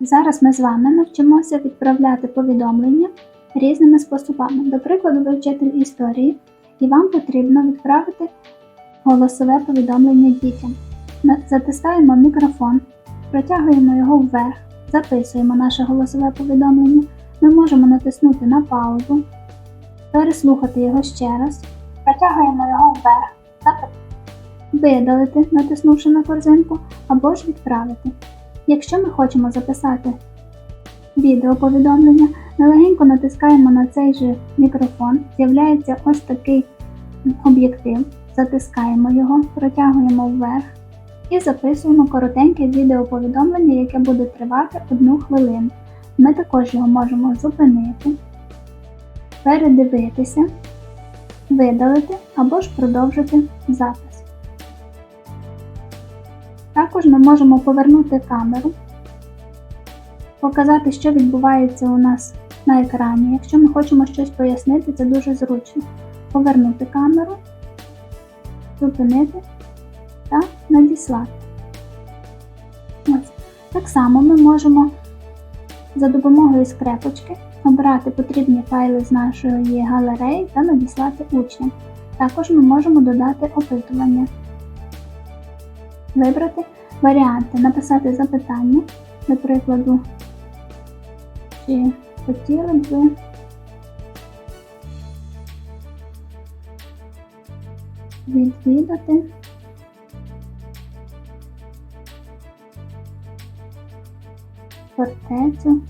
Зараз ми з вами навчимося відправляти повідомлення різними способами. До прикладу, ви вчитель історії, і вам потрібно відправити голосове повідомлення дітям. Затискаємо мікрофон, протягуємо його вверх, записуємо наше голосове повідомлення. Ми можемо натиснути на паузу, переслухати його ще раз, протягуємо його вверх, видалити, натиснувши на корзинку, або ж відправити. Якщо ми хочемо записати відеоповідомлення, ми легенько натискаємо на цей же мікрофон, з'являється ось такий об'єктив, затискаємо його, протягуємо вверх і записуємо коротеньке відеоповідомлення, яке буде тривати одну хвилину. Ми також його можемо зупинити, передивитися, видалити або ж продовжити запис. Також ми можемо повернути камеру, показати, що відбувається у нас на екрані. Якщо ми хочемо щось пояснити, це дуже зручно. Повернути камеру, зупинити та надіслати. Так само ми можемо за допомогою скрепочки обрати потрібні файли з нашої галереї та надіслати учням. Також ми можемо додати опитування вибрати варіанти, написати запитання, до прикладу, чи хотіли б ви відвідати фортецю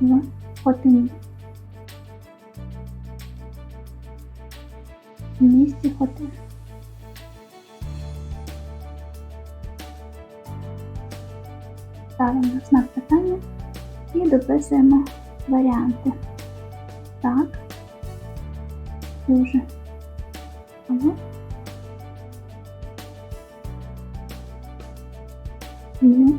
в Хотині. В місті Хотин. Ставимо знак питання і дописуємо варіанти. Так. Дуже. Ага. Ні.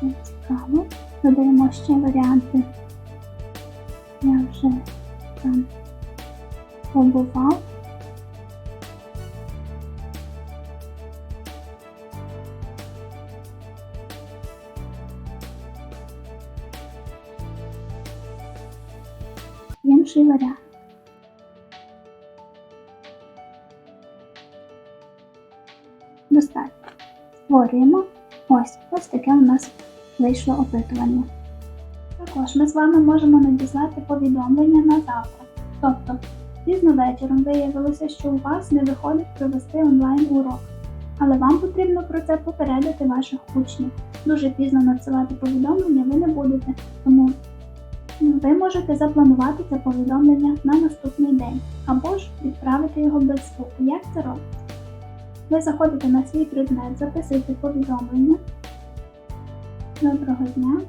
Цікаво. Додаємо ще варіанти. Я вже там побував. Інший варіант. Створюємо ось ось таке у нас вийшло опитування. Також ми з вами можемо надіслати повідомлення на завтра. Тобто, пізно вечором виявилося, що у вас не виходить провести онлайн-урок, але вам потрібно про це попередити ваших учнів. Дуже пізно надсилати повідомлення ви не будете, тому ви можете запланувати це повідомлення на наступний день або ж відправити його без звуку. Як це робиться? Ви заходите на свій предмет, записуєте повідомлення. Доброго дня.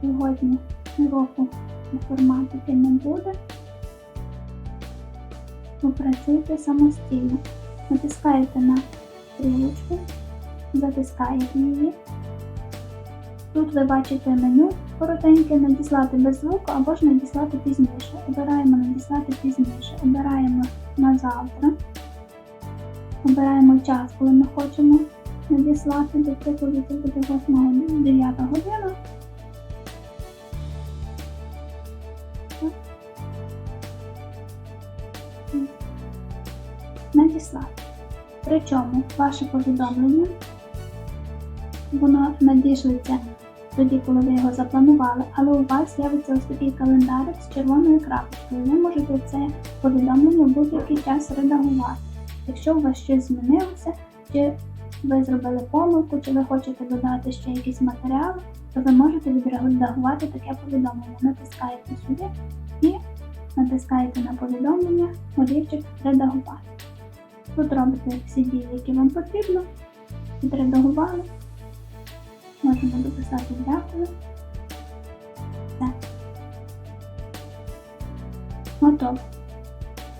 Сьогодні уроку інформатики не буде. Попрацюйте самостійно. Натискаєте на стрілочку, затискаєте її. Тут ви бачите меню коротеньке надіслати без звуку або ж надіслати пізніше. Обираємо надіслати пізніше. Обираємо на завтра. Обираємо час, коли ми хочемо надіслати, до прикладу, це буде 8 9 година. Надіслати. Причому ваше повідомлення воно надішлеться тоді, коли ви його запланували, але у вас з'явиться ось такий календарик з червоною крапочкою. Ви можете це повідомлення будь-який час редагувати. Якщо у вас щось змінилося, чи ви зробили помилку, чи ви хочете додати ще якісь матеріали, то ви можете відредагувати таке повідомлення. Натискаєте сюди і натискаєте на повідомлення, олівчик редагувати. Тут робите всі дії, які вам потрібно, відредагували. Можемо дописати дякую. Так. Готово.